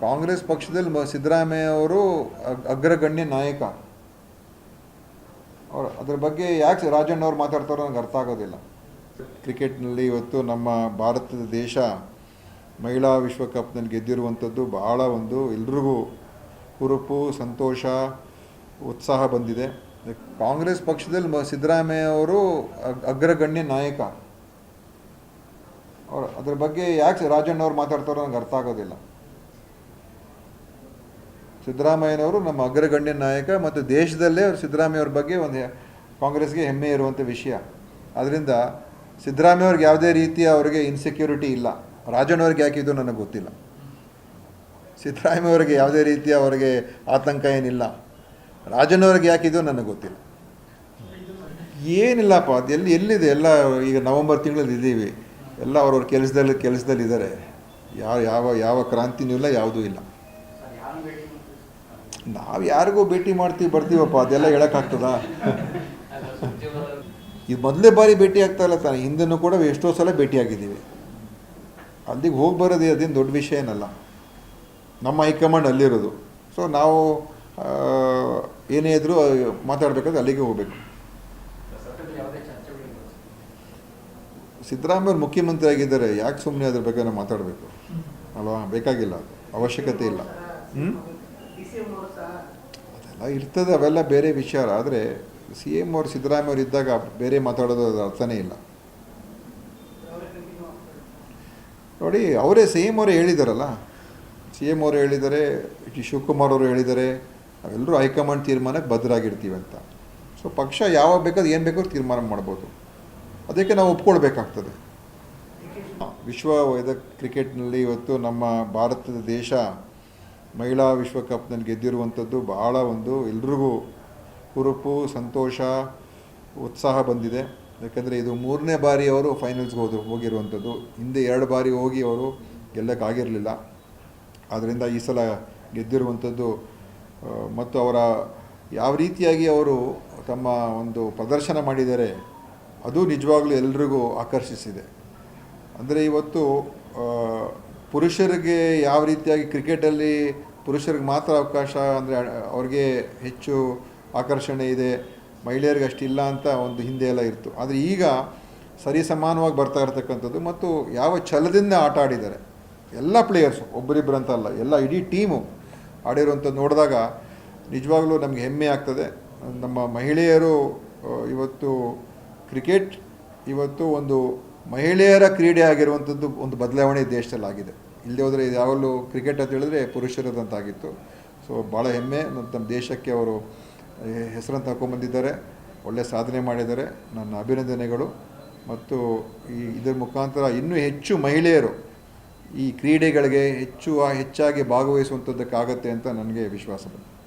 ಕಾಂಗ್ರೆಸ್ ಪಕ್ಷದಲ್ಲಿ ಮ- ಸಿದ್ದರಾಮಯ್ಯ ಅವರು ಅಗ್ರಗಣ್ಯ ನಾಯಕ. ಅವರು ಅದ್ರ ಬಗ್ಗೆ ಯಾಕೆ ರಾಜಣ್ಣ ಅವ್ರು ಮಾತಾಡ್ತಾರೋ ನನಗೆ ಅರ್ಥ ಆಗೋದಿಲ್ಲ. ಕ್ರಿಕೆಟ್ನಲ್ಲಿ ಇವತ್ತು ನಮ್ಮ ಭಾರತದ ದೇಶ ಮಹಿಳಾ ವಿಶ್ವಕಪ್ನಲ್ಲಿ ಗೆದ್ದಿರುವಂಥದ್ದು ಬಹಳ ಒಂದು ಎಲ್ರಿಗೂ ಹುರುಪು, ಸಂತೋಷ, ಉತ್ಸಾಹ ಬಂದಿದೆ. ಕಾಂಗ್ರೆಸ್ ಪಕ್ಷದಲ್ಲಿ ಮ- ಸಿದ್ದರಾಮಯ್ಯ ಅವರು ಅಗ್ರಗಣ್ಯ ನಾಯಕ. ಅವರು ಅದ್ರ ಬಗ್ಗೆ ಯಾಕೆ ರಾಜಣ್ಣ ಅವ್ರು ಮಾತಾಡ್ತಾರೋ ನನಗೆ ಅರ್ಥ ಆಗೋದಿಲ್ಲ. ಸಿದ್ದರಾಮಯ್ಯನವರು ನಮ್ಮ ಅಗ್ರಗಣ್ಯ ನಾಯಕ ಮತ್ತು ದೇಶದಲ್ಲೇ ಅವರು ಸಿದ್ದರಾಮಯ್ಯವ್ರ ಬಗ್ಗೆ ಒಂದು ಕಾಂಗ್ರೆಸ್ಗೆ ಹೆಮ್ಮೆ ಇರುವಂಥ ವಿಷಯ. ಅದರಿಂದ ಸಿದ್ದರಾಮಯ್ಯವ್ರಿಗೆ ಯಾವುದೇ ರೀತಿಯ ಅವರಿಗೆ ಇನ್ಸೆಕ್ಯೂರಿಟಿ ಇಲ್ಲ. ರಾಜಣ್ಣವ್ರಿಗೆ ಯಾಕಿದ್ದು ನನಗೆ ಗೊತ್ತಿಲ್ಲ. ಸಿದ್ದರಾಮಯ್ಯ ಅವರಿಗೆ ಯಾವುದೇ ರೀತಿಯ ಅವರಿಗೆ ಆತಂಕ ಏನಿಲ್ಲ. ರಾಜಣ್ಣವ್ರಿಗೆ ಯಾಕಿದ್ದು ನನಗೆ ಗೊತ್ತಿಲ್ಲ. ಏನಿಲ್ಲಪ್ಪ, ಅದು ಎಲ್ಲಿ ಎಲ್ಲಿದೆ? ಎಲ್ಲ ಈಗ ನವಂಬರ್ ತಿಂಗಳಲ್ಲಿ ಇದ್ದೀವಿ. ಎಲ್ಲ ಅವ್ರವ್ರ ಕೆಲಸದಲ್ಲಿ ಕೆಲಸದಲ್ಲಿ ಇದ್ದಾರೆ ಯಾವ ಯಾವ ಯಾವ ಕ್ರಾಂತಿನೂ ಇಲ್ಲ, ಯಾವುದೂ ಇಲ್ಲ. ನಾವು ಯಾರಿಗೂ ಭೇಟಿ ಮಾಡ್ತೀವಿ ಬರ್ತೀವಪ್ಪ, ಅದೆಲ್ಲ ಹೇಳೋಕ್ಕಾಗ್ತದಾ? ಇದು ಮೊದಲೇ ಬಾರಿ ಭೇಟಿ ಆಗ್ತಾ ಇಲ್ಲ ತಾನೆ ಹಿಂದೂ ಕೂಡ ಎಷ್ಟೋ ಸಲ ಭೇಟಿಯಾಗಿದ್ದೀವಿ ಅಲ್ಲಿಗೆ ಹೋಗಿ ಬರೋದು ಅದೇನು ದೊಡ್ಡ ವಿಷಯ ಏನಲ್ಲ. ನಮ್ಮ ಹೈಕಮಾಂಡ್ ಅಲ್ಲಿರೋದು. ಸೊ ನಾವು ಏನೇ ಇದ್ರೂ ಮಾತಾಡಬೇಕಾದ್ರೆ ಅಲ್ಲಿಗೆ ಹೋಗಬೇಕು. ಸಿದ್ದರಾಮಯ್ಯ ಅವ್ರು ಮುಖ್ಯಮಂತ್ರಿ ಆಗಿದ್ದಾರೆ, ಯಾಕೆ ಸುಮ್ಮನೆ ಅದ್ರ ಬಗ್ಗೆ ಮಾತಾಡಬೇಕು? ಅಲ್ವಾ? ಬೇಕಾಗಿಲ್ಲ ಅವಶ್ಯಕತೆ ಇಲ್ಲ. ಹ್ಞೂ ಅದೆಲ್ಲ ಇರ್ತದೆ ಅವೆಲ್ಲ ಬೇರೆ ವಿಚಾರ. ಆದರೆ ಸಿ ಎಂ ಅವರು ಸಿದ್ದರಾಮಯ್ಯ ಅವರು ಇದ್ದಾಗ ಬೇರೆ ಮಾತಾಡೋದು ಅರ್ಥನೇ ಇಲ್ಲ. ನೋಡಿ ಅವರೇ ಸಿ ಎಂ ಅವರೇ ಹೇಳಿದಾರಲ್ಲ. ಸಿ ಎಂ ಅವರು ಹೇಳಿದ್ದಾರೆ ಟಿ ಶಿವಕುಮಾರ್ ಅವರು ಹೇಳಿದ್ದಾರೆ ನಾವೆಲ್ಲರೂ ಹೈಕಮಾಂಡ್ ತೀರ್ಮಾನಕ್ಕೆ ಬದ್ಧರಾಗಿರ್ತೀವಿ ಅಂತ. ಸೊ ಪಕ್ಷ ಯಾವಾಗ ಬೇಕಾದ್ರೆ ಏನು ಬೇಕಾದ್ರೂ ತೀರ್ಮಾನ ಮಾಡ್ಬೋದು. ಅದಕ್ಕೆ ನಾವು ಒಪ್ಕೊಳ್ಬೇಕಾಗ್ತದೆ. ವಿಶ್ವ ಕ್ರಿಕೆಟ್ನಲ್ಲಿ ಇವತ್ತು ನಮ್ಮ ಭಾರತದ ದೇಶ ಮಹಿಳಾ ವಿಶ್ವಕಪ್ನಲ್ಲಿ ಗೆದ್ದಿರುವಂಥದ್ದು ಬಹಳ ಒಂದು ಎಲ್ರಿಗೂ ಹುರುಪು, ಸಂತೋಷ, ಉತ್ಸಾಹ ಬಂದಿದೆ. ಯಾಕಂದರೆ ಇದು ಮೂರನೇ ಬಾರಿ ಅವರು ಫೈನಲ್ಸ್ಗೆ ಹೋದ್ರು, ಹೋಗಿರುವಂಥದ್ದು. ಹಿಂದೆ ಎರಡು ಬಾರಿ ಹೋಗಿ ಅವರು ಗೆಲ್ಲಕ್ಕಾಗಿರಲಿಲ್ಲ. ಆದ್ದರಿಂದ ಈ ಸಲ ಗೆದ್ದಿರುವಂಥದ್ದು ಮತ್ತು ಅವರ ಯಾವ ರೀತಿಯಾಗಿ ಅವರು ತಮ್ಮ ಒಂದು ಪ್ರದರ್ಶನ ಮಾಡಿದ್ದಾರೆ ಅದು ನಿಜವಾಗ್ಲೂ ಎಲ್ರಿಗೂ ಆಕರ್ಷಿಸಿದೆ. ಅಂದರೆ ಇವತ್ತು ಪುರುಷರಿಗೆ ಯಾವ ರೀತಿಯಾಗಿ ಕ್ರಿಕೆಟಲ್ಲಿ ಪುರುಷರಿಗೆ ಮಾತ್ರ ಅವಕಾಶ ಅಂದರೆ ಅವ್ರಿಗೆ ಹೆಚ್ಚು ಆಕರ್ಷಣೆ ಇದೆ, ಮಹಿಳೆಯರಿಗೆ ಅಷ್ಟಿಲ್ಲ ಅಂತ ಒಂದು ಹಿಂದೆ ಎಲ್ಲ ಇತ್ತು ಆದರೆ ಈಗ ಸರಿ ಸಮಾನವಾಗಿ ಬರ್ತಾ ಇರತಕ್ಕಂಥದ್ದು ಮತ್ತು ಯಾವ ಛಲದಿಂದ ಆಟ ಆಡಿದ್ದಾರೆ, ಎಲ್ಲ ಪ್ಲೇಯರ್ಸು ಒಬ್ಬರಿಬ್ಬರು ಅಂತ ಅಲ್ಲ ಎಲ್ಲ ಇಡೀ ಟೀಮು ಆಡಿರುವಂಥದ್ದು ನೋಡಿದಾಗ ನಿಜವಾಗ್ಲೂ ನಮಗೆ ಹೆಮ್ಮೆ ಆಗ್ತದೆ. ನಮ್ಮ ಮಹಿಳೆಯರು ಇವತ್ತು ಕ್ರಿಕೆಟ್, ಇವತ್ತು ಒಂದು ಮಹಿಳೆಯರ ಕ್ರೀಡೆ ಆಗಿರುವಂಥದ್ದು ಒಂದು ಬದಲಾವಣೆ ದೇಶದಲ್ಲಿ ಆಗಿದೆ ಇಲ್ಲದೆ ಹೋದರೆ ಯಾವಾಗಲೂ ಕ್ರಿಕೆಟ್ ಅಂತ ಹೇಳಿದ್ರೆ ಪುರುಷರದಂತಾಗಿತ್ತು ಸೊ ಭಾಳ ಹೆಮ್ಮೆ ನಮ್ಮ ದೇಶಕ್ಕೆ ಅವರು ಹೆಸರನ್ನು ತಗೊಂಬಂದಿದ್ದಾರೆ ಒಳ್ಳೆಯ ಸಾಧನೆ ಮಾಡಿದ್ದಾರೆ. ನನ್ನ ಅಭಿನಂದನೆಗಳು. ಮತ್ತು ಈ ಇದರ ಮುಖಾಂತರ ಇನ್ನೂ ಹೆಚ್ಚು ಮಹಿಳೆಯರು ಈ ಕ್ರೀಡೆಗಳಿಗೆ ಹೆಚ್ಚು, ಹೆಚ್ಚಾಗಿ ಭಾಗವಹಿಸುವಂಥದ್ದಕ್ಕಾಗತ್ತೆ ಅಂತ ನನಗೆ ವಿಶ್ವಾಸ ಬಂತು